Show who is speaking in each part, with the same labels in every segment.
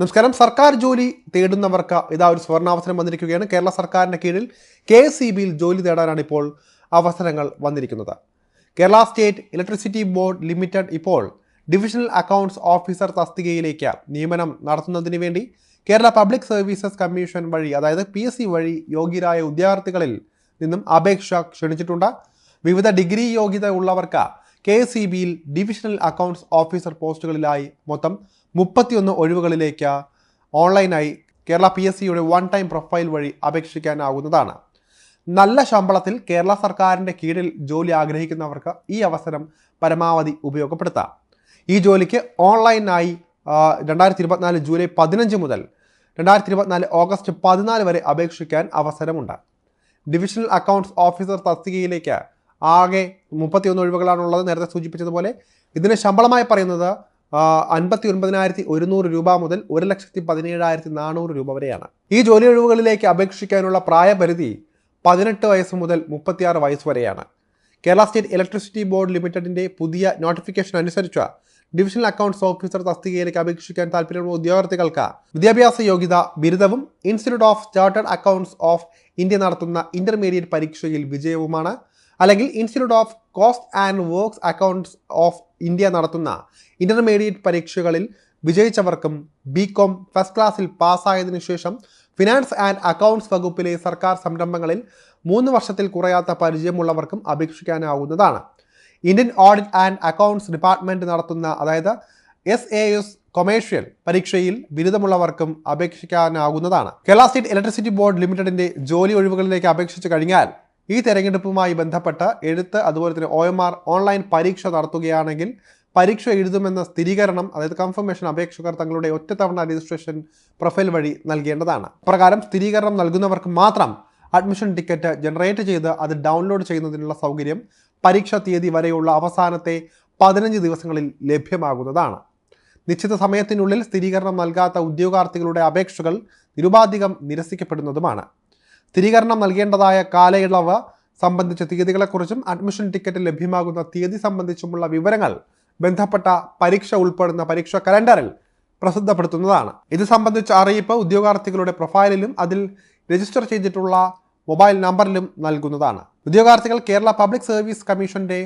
Speaker 1: നമസ്കാരം. സർക്കാർ ജോലി തേടുന്നവർക്ക് ഇതാ ഒരു സുവർണാവസരം വന്നിരിക്കുകയാണ്. കേരള സർക്കാരിന്റെ കീഴിൽ കെ എസ് സി ബിയിൽ ജോലി തേടാനാണ് ഇപ്പോൾ അവസരങ്ങൾ വന്നിരിക്കുന്നത്. Kerala state electricity board limited ഇപ്പോൾ ഡിവിഷണൽ അക്കൗണ്ട്സ് ഓഫീസർ തസ്തികയിലേക്ക് നിയമനം നടത്തുന്നതിന് വേണ്ടി കേരള പബ്ലിക് സർവീസസ് കമ്മീഷൻ വഴി അതായത് പി എസ് സി വഴി യോഗ്യരായ ഉദ്യോഗാർത്ഥികളിൽ നിന്നും അപേക്ഷ ക്ഷണിച്ചിട്ടുണ്ട്. വിവിധ ഡിഗ്രി യോഗ്യത ഉള്ളവർക്ക് കെ എസ് സി ബിയിൽ ഡിവിഷണൽ അക്കൗണ്ട്സ് ഓഫീസർ പോസ്റ്റുകളിലായി മൊത്തം മുപ്പത്തിയൊന്ന് ഒഴിവുകളിലേക്ക് ഓൺലൈനായി കേരള പി എസ് സിയുടെ വൺ ടൈം പ്രൊഫൈൽ വഴി അപേക്ഷിക്കാനാവുന്നതാണ്. നല്ല ശമ്പളത്തിൽ കേരള സർക്കാരിന്റെ കീഴിൽ ജോലി ആഗ്രഹിക്കുന്നവർക്ക് ഈ അവസരം പരമാവധി ഉപയോഗപ്പെടുത്താം. ഈ ജോലിക്ക് ഓൺലൈനായി രണ്ടായിരത്തി ഇരുപത്തിനാല് ജൂലൈ പതിനഞ്ച് മുതൽ രണ്ടായിരത്തി ഇരുപത്തിനാല് ഓഗസ്റ്റ് പതിനാല് വരെ അപേക്ഷിക്കാൻ അവസരമുണ്ട്. ഡിവിഷണൽ അക്കൗണ്ട്സ് ഓഫീസർ തസ്തികയിലേക്ക് ആകെ മുപ്പത്തിയൊന്ന് ഒഴിവുകളാണുള്ളത് നേരത്തെ സൂചിപ്പിച്ചതുപോലെ. ഇതിന് ശമ്പളമായി പറയുന്നത് അൻപത്തി ഒൻപതിനായിരത്തി ഒരുന്നൂറ് രൂപ മുതൽ ഒരു ലക്ഷത്തി പതിനേഴായിരത്തി നാനൂറ് രൂപ വരെയാണ്. ഈ ജോലി ഒഴിവുകളിലേക്ക് അപേക്ഷിക്കാനുള്ള പ്രായപരിധി പതിനെട്ട് വയസ്സ് മുതൽ മുപ്പത്തിയാറ് വയസ്സ് വരെയാണ്. കേരള സ്റ്റേറ്റ് ഇലക്ട്രിസിറ്റി ബോർഡ് ലിമിറ്റഡിന്റെ പുതിയ നോട്ടിഫിക്കേഷൻ അനുസരിച്ച് ഡിവിഷണൽ അക്കൗണ്ട്സ് ഓഫീസർ തസ്തികയിലേക്ക് അപേക്ഷിക്കാൻ താല്പര്യമുള്ള ഉദ്യോഗാർത്ഥികൾക്ക് വിദ്യാഭ്യാസ യോഗ്യത ബിരുദവും institute of chartered accounts of India നടത്തുന്ന ഇന്റർമീഡിയറ്റ് പരീക്ഷയിൽ വിജയവുമാണ്. അല്ലെങ്കിൽ institute of cost and works accounts of India നടത്തുന്ന ഇന്റർമീഡിയറ്റ് പരീക്ഷകളിൽ വിജയിച്ചവർക്കും ബി കോം ഫസ്റ്റ് ക്ലാസ്സിൽ പാസ്സായതിനു ശേഷം ഫിനാൻസ് ആൻഡ് അക്കൗണ്ട്സ് വകുപ്പിലെ സർക്കാർ സംരംഭങ്ങളിൽ മൂന്ന് വർഷത്തിൽ കുറയാത്ത പരിചയമുള്ളവർക്കും അപേക്ഷിക്കാനാവുന്നതാണ്. Indian audit and accounts department നടത്തുന്ന അതായത് എസ് എ എസ് കൊമേഴ്ഷ്യൽ പരീക്ഷയിൽ ബിരുദമുള്ളവർക്കും അപേക്ഷിക്കാനാകുന്നതാണ് കേരള സ്റ്റേറ്റ് ഇലക്ട്രിസിറ്റി ബോർഡ് ലിമിറ്റഡിന്റെ ജോലി ഒഴിവുകളിലേക്ക് അപേക്ഷിച്ചു കഴിഞ്ഞാൽ ഈ തെരഞ്ഞെടുപ്പുമായി ബന്ധപ്പെട്ട എഴുത്ത് അതുപോലെ തന്നെ ഒ എം ആർ ഓൺലൈൻ പരീക്ഷ നടത്തുകയാണെങ്കിൽ പരീക്ഷ എഴുതുമെന്ന സ്ഥിരീകരണം അതായത് കൺഫർമേഷൻ അപേക്ഷകർ തങ്ങളുടെ ഒറ്റത്തവണ രജിസ്ട്രേഷൻ പ്രൊഫൈൽ വഴി നൽകേണ്ടതാണ്. പ്രകാരം സ്ഥിരീകരണം നൽകുന്നവർക്ക് മാത്രം അഡ്മിഷൻ ടിക്കറ്റ് ജനറേറ്റ് ചെയ്ത് അത് ഡൗൺലോഡ് ചെയ്യുന്നതിനുള്ള സൗകര്യം പരീക്ഷാ തീയതി വരെയുള്ള അവസാനത്തെ പതിനഞ്ച് ദിവസങ്ങളിൽ ലഭ്യമാകുന്നതാണ്. നിശ്ചിത സമയത്തിനുള്ളിൽ സ്ഥിരീകരണം നൽകാത്ത ഉദ്യോഗാർത്ഥികളുടെ അപേക്ഷകൾ നിരുപാധികം നിരസിക്കപ്പെടുന്നതുമാണ്. സ്ഥിരീകരണം നൽകേണ്ടതായ കാലയളവ് സംബന്ധിച്ച തീയതികളെക്കുറിച്ചും അഡ്മിഷൻ ടിക്കറ്റ് ലഭ്യമാകുന്ന തീയതി സംബന്ധിച്ചുമുള്ള വിവരങ്ങൾ ബന്ധപ്പെട്ട പരീക്ഷ ഉൾപ്പെടുന്ന പരീക്ഷ കലണ്ടറിൽ പ്രസിദ്ധപ്പെടുത്തുന്നതാണ്. ഇത് സംബന്ധിച്ച അറിയിപ്പ് ഉദ്യോഗാർത്ഥികളുടെ പ്രൊഫൈലിലും അതിൽ രജിസ്റ്റർ ചെയ്തിട്ടുള്ള മൊബൈൽ നമ്പറിലും നൽകുന്നതാണ്. ഉദ്യോഗാർത്ഥികൾ കേരള പബ്ലിക് സർവീസ് കമ്മീഷന്റെ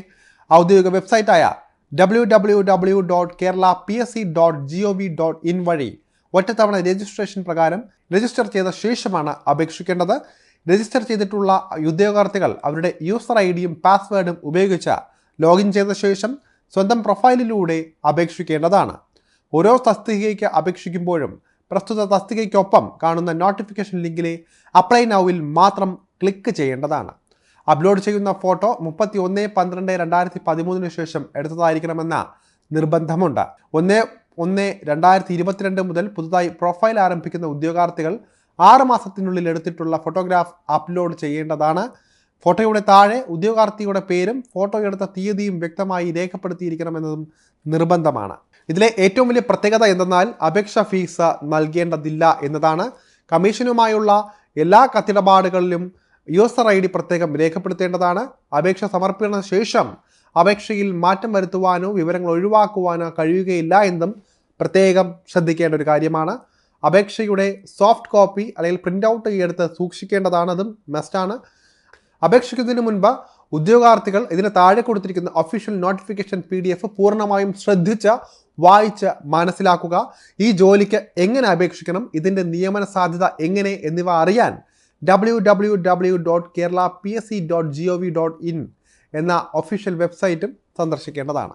Speaker 1: ഔദ്യോഗിക വെബ്സൈറ്റായ W W W dot Kerala P S C dot G O V dot in വഴി ഒറ്റത്തവണ രജിസ്ട്രേഷൻ പ്രകാരം രജിസ്റ്റർ ചെയ്ത ശേഷമാണ് അപേക്ഷിക്കേണ്ടത്. രജിസ്റ്റർ ചെയ്തിട്ടുള്ള ഉദ്യോഗാർത്ഥികൾ അവരുടെ യൂസർ ഐ ഡിയും പാസ്വേഡും ഉപയോഗിച്ച് ലോഗിൻ ചെയ്ത ശേഷം സ്വന്തം പ്രൊഫൈലിലൂടെ അപേക്ഷിക്കേണ്ടതാണ്. ഓരോ തസ്തികയ്ക്ക് അപേക്ഷിക്കുമ്പോഴും പ്രസ്തുത തസ്തികയ്ക്കൊപ്പം കാണുന്ന നോട്ടിഫിക്കേഷൻ ലിങ്കിലെ അപ്ലൈ നൗവിൽ മാത്രം ക്ലിക്ക് ചെയ്യേണ്ടതാണ്. അപ്ലോഡ് ചെയ്യുന്ന ഫോട്ടോ മുപ്പത്തി ഒന്ന് പന്ത്രണ്ട് രണ്ടായിരത്തി പതിമൂന്നിന് ശേഷം എടുത്തതായിരിക്കണമെന്ന നിർബന്ധമുണ്ട്. ഒന്ന് ഒന്ന് രണ്ടായിരത്തി ഇരുപത്തിരണ്ട് മുതൽ പുതുതായി പ്രൊഫൈൽ ആരംഭിക്കുന്ന ഉദ്യോഗാർത്ഥികൾ ആറ് മാസത്തിനുള്ളിൽ എടുത്തിട്ടുള്ള ഫോട്ടോഗ്രാഫ് അപ്ലോഡ് ചെയ്യേണ്ടതാണ്. ഫോട്ടോയുടെ താഴെ ഉദ്യോഗാർത്ഥിയുടെ പേരും ഫോട്ടോ എടുത്ത തീയതിയും വ്യക്തമായി രേഖപ്പെടുത്തിയിരിക്കണമെന്നതും നിർബന്ധമാണ്. ഇതിലെ ഏറ്റവും വലിയ പ്രത്യേകത എന്തെന്നാൽ അപേക്ഷ ഫീസ് നൽകേണ്ടതില്ല എന്നതാണ്. കമ്മീഷനുമായുള്ള എല്ലാ കത്തിടപാടുകളിലും യൂസർ ഐ ഡി പ്രത്യേകം രേഖപ്പെടുത്തേണ്ടതാണ്. അപേക്ഷ സമർപ്പിക്കുന്ന ശേഷം അപേക്ഷയിൽ മാറ്റം വരുത്തുവാനോ വിവരങ്ങൾ ഒഴിവാക്കുവാനോ കഴിയുകയില്ല എന്നും പ്രത്യേകം ശ്രദ്ധിക്കേണ്ട ഒരു കാര്യമാണ്. അപേക്ഷയുടെ സോഫ്റ്റ് കോപ്പി അല്ലെങ്കിൽ പ്രിന്റ് ഔട്ട് എടുത്ത് സൂക്ഷിക്കേണ്ടതാണ് മസ്റ്റാണ് അപേക്ഷിക്കുന്നതിന് മുൻപ് ഉദ്യോഗാർത്ഥികൾ ഇതിന് താഴെ കൊടുത്തിരിക്കുന്ന official notification P D F പൂർണമായും ശ്രദ്ധിച്ച് വായിച്ച് മനസ്സിലാക്കുക. ഈ ജോലിക്ക് എങ്ങനെ അപേക്ഷിക്കണം ഇതിന്റെ നിയമന സാധ്യത എങ്ങനെ എന്നിവ അറിയാൻ W W W dot Kerala P S C dot G O V dot in എന്ന ഒഫീഷ്യൽ വെബ്സൈറ്റും സന്ദർശിക്കേണ്ടതാണ്.